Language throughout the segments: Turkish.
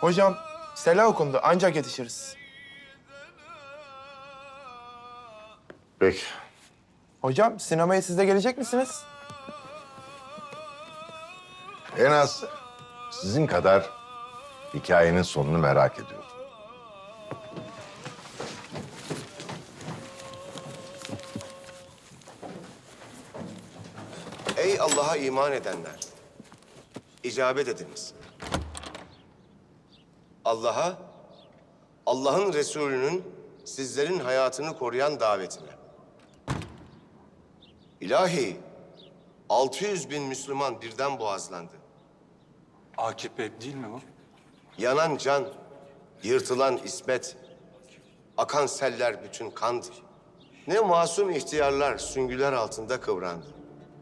Hocam sela okundu ancak yetişiriz. Peki. Hocam sinemaya siz de gelecek misiniz? En az sizin kadar hikayenin sonunu merak ediyorum. Ey Allah'a iman edenler! icabet ediniz. Allah'a, Allah'ın Resulü'nün sizlerin hayatını koruyan davetine. İlahi, 600 bin Müslüman birden boğazlandı. AKP değil mi bu? Yanan can, yırtılan ismet, akan seller bütün kandı. Ne masum ihtiyarlar süngüler altında kıvrandı.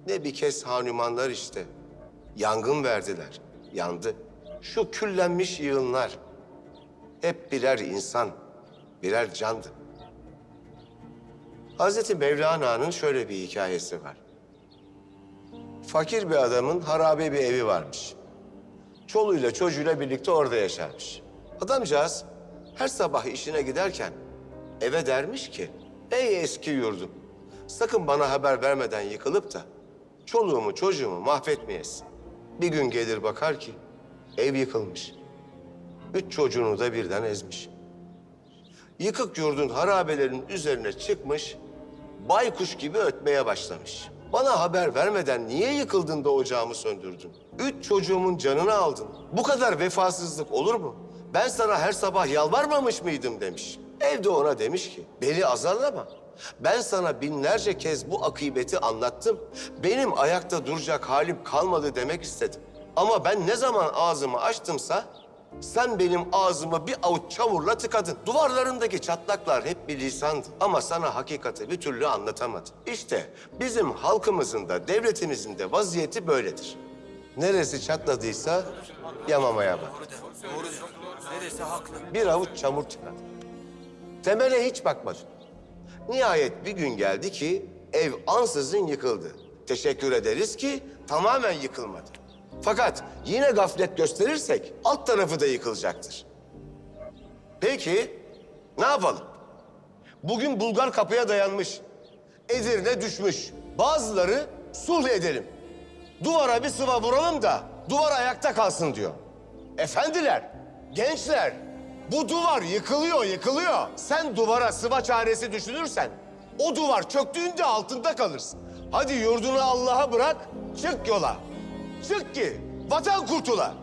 Ne bir kez hanumanlar işte. Yangın verdiler, yandı. Şu küllenmiş yığınlar hep birer insan, birer candı. Hazreti Mevlana'nın şöyle bir hikayesi var. Fakir bir adamın harabe bir evi varmış. Çoluğuyla çocuğuyla birlikte orada yaşarmış. Adamcağız her sabah işine giderken eve dermiş ki... Ey eski yurdum, sakın bana haber vermeden yıkılıp da çoluğumu çocuğumu mahvetmeyesin. Bir gün gelir bakar ki ev yıkılmış. Üç çocuğunu da birden ezmiş. Yıkık yurdun harabelerinin üzerine çıkmış, baykuş gibi ötmeye başlamış. Bana haber vermeden niye yıkıldın da ocağımı söndürdün? Üç çocuğumun canını aldın. Bu kadar vefasızlık olur mu? Ben sana her sabah yalvarmamış mıydım demiş. Evde ona demiş ki, beni azarlama. Ben sana binlerce kez bu akıbeti anlattım. Benim ayakta duracak halim kalmadı demek istedim. Ama ben ne zaman ağzımı açtımsa sen benim ağzımı bir avuç çamurla tıkadın. Duvarlarındaki çatlaklar hep bir lisandı. Ama sana hakikati bir türlü anlatamadım. İşte bizim halkımızın da devletimizin de vaziyeti böyledir. Neresi çatladıysa yamamaya bak. Bir avuç çamur tıkadı. Temele hiç bakmadı. Nihayet bir gün geldi ki ev ansızın yıkıldı. Teşekkür ederiz ki tamamen yıkılmadı. Fakat yine gaflet gösterirsek alt tarafı da yıkılacaktır. Peki ne yapalım? Bugün Bulgar kapıya dayanmış. Edirne düşmüş. Bazıları sulh edelim. Duvara bir sıva vuralım da duvar ayakta kalsın diyor. Efendiler, gençler bu duvar yıkılıyor, yıkılıyor. Sen duvara sıva çaresi düşünürsen o duvar çöktüğünde altında kalırsın. Hadi yurdunu Allah'a bırak, çık yola. Çık ki vatan kurtula.